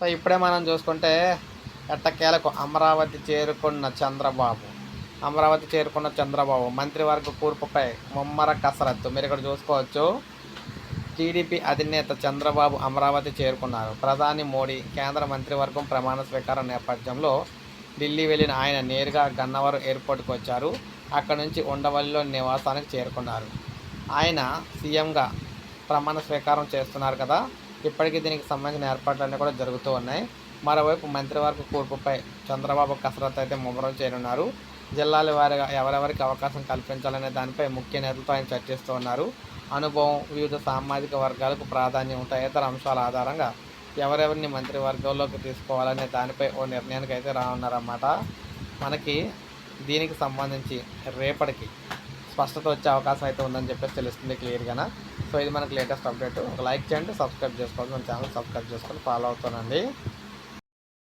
So ఇప్పుడే మనం చూసుకుంటే ఎట్టకేలకు అమరావతి చేరుకున్న చంద్రబాబు. అమరావతి చేరుకున్న చంద్రబాబు మంత్రివర్గ కూర్పుపై ముమ్మర కసరత్తు. మీరు ఇక్కడ చూసుకోవచ్చు. టీడీపీ అధినేత చంద్రబాబు అమరావతి చేరుకున్నారు. ప్రధాని మోడీ కేంద్ర మంత్రివర్గం ప్రమాణ స్వీకారం నేపథ్యంలో ఢిల్లీ వెళ్ళిన ఆయన నేరుగా గన్నవరం ఎయిర్పోర్ట్కి వచ్చారు. అక్కడ నుంచి ఉండవల్లిలో నివాసానికి చేరుకున్నారు. ఆయన సీఎంగా ప్రమాణ స్వీకారం చేస్తున్నారు కదా. ఇప్పటికీ దీనికి సంబంధించిన ఏర్పాట్లన్నీ కూడా జరుగుతూ ఉన్నాయి. మరోవైపు మంత్రివర్గ కూర్పుపై చంద్రబాబు కసరత్తు అయితే ముమ్మరం చేరున్నారు జిల్లాల వారీగా ఎవరెవరికి అవకాశం కల్పించాలనే దానిపై ముఖ్య నేతలతో ఆయన చర్చిస్తూ ఉన్నారు. అనుభవం వివిధ సామాజిక వర్గాలకు ప్రాధాన్యం ఉంటాయి. ఇతర అంశాల ఆధారంగా ఎవరెవరిని మంత్రివర్గంలోకి తీసుకోవాలనే దానిపై ఓ నిర్ణయానికి అయితే రానున్నారన్నమాట. మనకి దీనికి సంబంధించి రేపటికి స్పష్టత వచ్చే అవకాశం అయితే ఉందని చెప్పేసి తెలుస్తుంది క్లియర్గా సో ఇది మనకు లేటెస్ట్ అప్డేట్. ఒక లైక్ చేయండి సబ్స్క్రైబ్ చేసుకోండి మన ఛానల్ సబ్స్క్రైబ్ చేసుకొని ఫాలో అవుతానండి.